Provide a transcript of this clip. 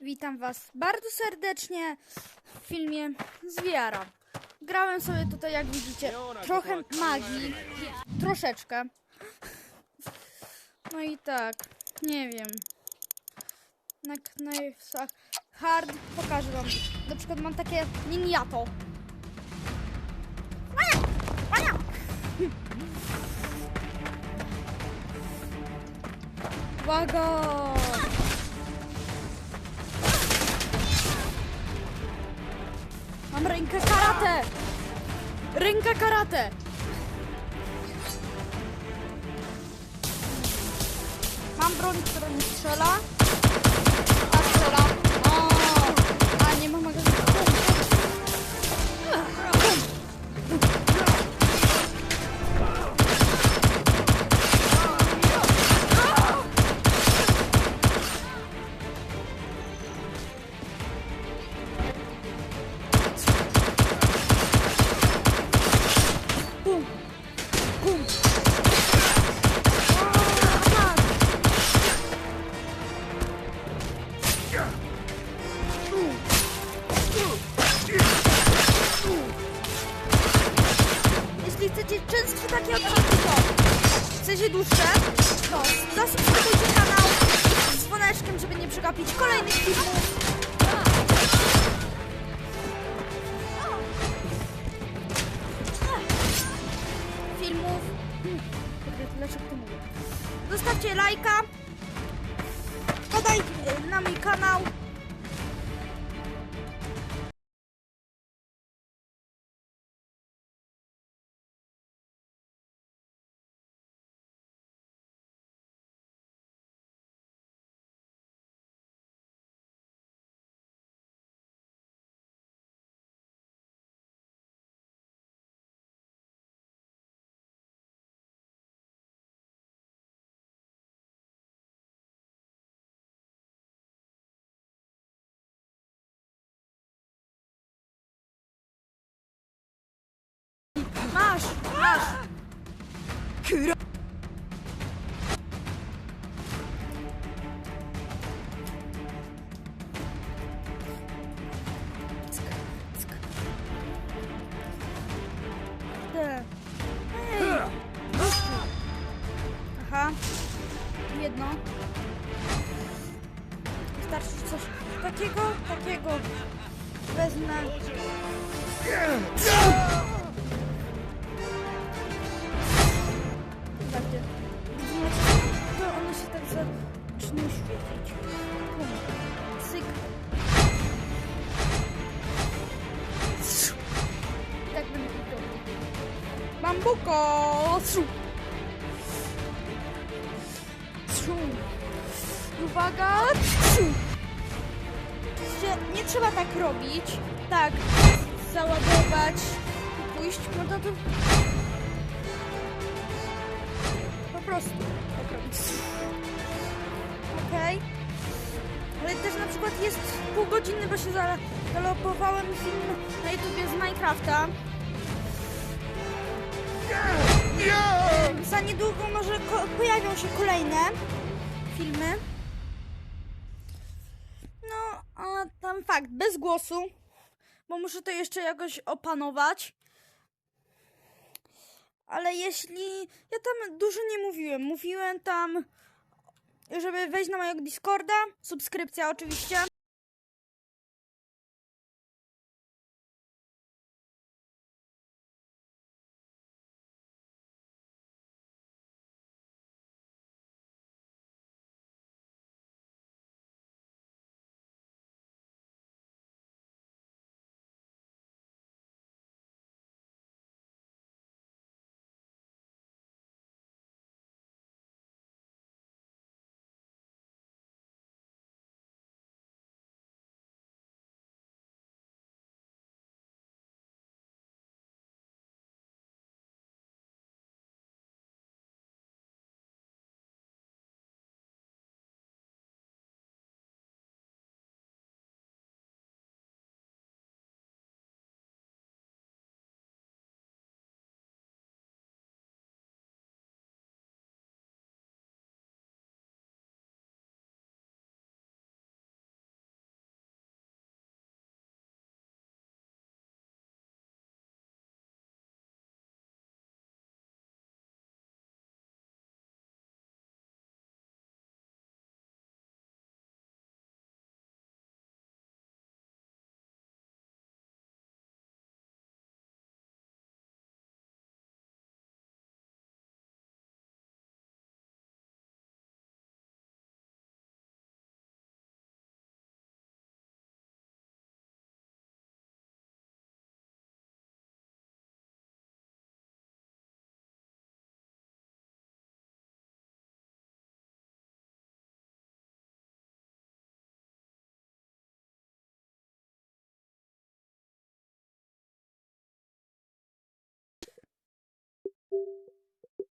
Witam Was bardzo serdecznie w filmie z. Grałem sobie tutaj, jak widzicie, trochę magii, troszeczkę. No i tak, nie wiem. Na knajfach hard pokażę Wam. Na przykład mam takie ninjato. Uwaga! Mam rękę karate! Ręka karate! Mam broń, która nie strzela. Takie odcinki, to chcecie dłuższe, to zasubskrybujcie kanał z dzwoneczkiem, żeby nie przegapić kolejnych filmów. Filmów. Dlaczego to mówię? Zostawcie lajka. Podaj y, na mój kanał. Masz, masz. Aha. Jedno. Wystarczy coś takiego, takiego. Wezmę. Bambuko! Su. Su. Uwaga! Oczywiście Nie trzeba tak robić. Tak. Załadować. i Pójść. No to, po prostu tak robić. Okej. Ale też na przykład jest pół godziny, bo się za- zalopowałem film na YouTubie z Minecrafta. Za niedługo może pojawią się kolejne filmy. No, a tam fakt, bez głosu, bo muszę to jeszcze jakoś opanować. Ale jeśli. Ja tam dużo nie mówiłem. Mówiłem tam, żeby wejść na mojego Discorda. Subskrypcja oczywiście.